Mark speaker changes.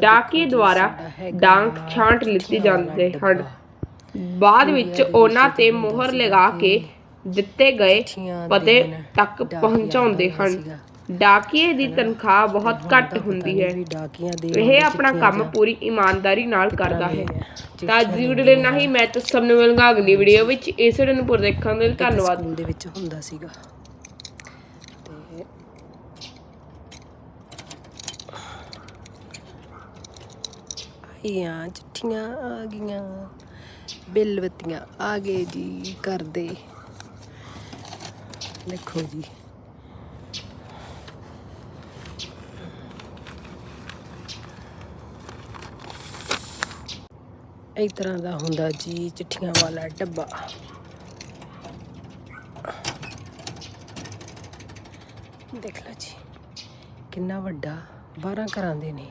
Speaker 1: ਡਾਕੀ ਦੁਆਰਾ ਡਾਂਗ ਛਾਂਟ ਲਿੱਤੇ ਜਾਂਦੇ ਹਨ। ਬਾਅਦ ਵਿੱਚ ਉਹਨਾਂ ਤੇ ਮੋਹਰ ਲਗਾ ਕੇ ਦਿੱਤੇ ਗਏ ਪਤੇ ਤੱਕ ਪਹੁੰਚਾਉਂਦੇ ਹਨ। ਡਾਕੀਏ ਦੀ ਤਨਖਾਹ ਬਹੁਤ ਘੱਟ ਹੁੰਦੀ ਹੈ।
Speaker 2: ਦੇ
Speaker 1: ਇਹ ਆਪਣਾ ਕੰਮ ਪੂਰੀ ਇਮਾਨਦਾਰੀ ਨਾਲ ਕਰਦਾ ਹੈ। ਤਾਂ ਦੀ ਵੀਡੀਓ ਲਈ ਨਹੀਂ ਮੈਂ ਤਾਂ ਸਭ ਨੂੰ ਮਿਲਾਂਗਾ ਅਗਲੀ ਵੀਡੀਓ ਵਿੱਚ। ਇਸ ਵੀਡੀਓ ਨੂੰ ਪੂਰਾ ਦੇਖਣ ਦੇ ਲਈ ਧੰਨਵਾਦ।
Speaker 2: ਦੇ ਵਿੱਚ ਹੁੰਦਾ ਸੀਗਾ। ਤੇ ਆਈਆਂ, ਚਿੱਠੀਆਂ ਆ ਗਈਆਂ, ਬਿੱਲ ਬੱਤੀਆਂ ਆ ਗਏ ਜੀ ਕਰਦੇ ਦੇਖੋ ਜੀ। ਇਸ ਤਰ੍ਹਾਂ ਦਾ ਹੁੰਦਾ ਜੀ, ਚਿੱਠੀਆਂ ਵਾਲਾ ਡੱਬਾ। ਦੇਖ ਲਓ ਜੀ, ਕਿੰਨਾ ਵੱਡਾ 12 ਘਰਾਂ ਦੇ ਨੇ।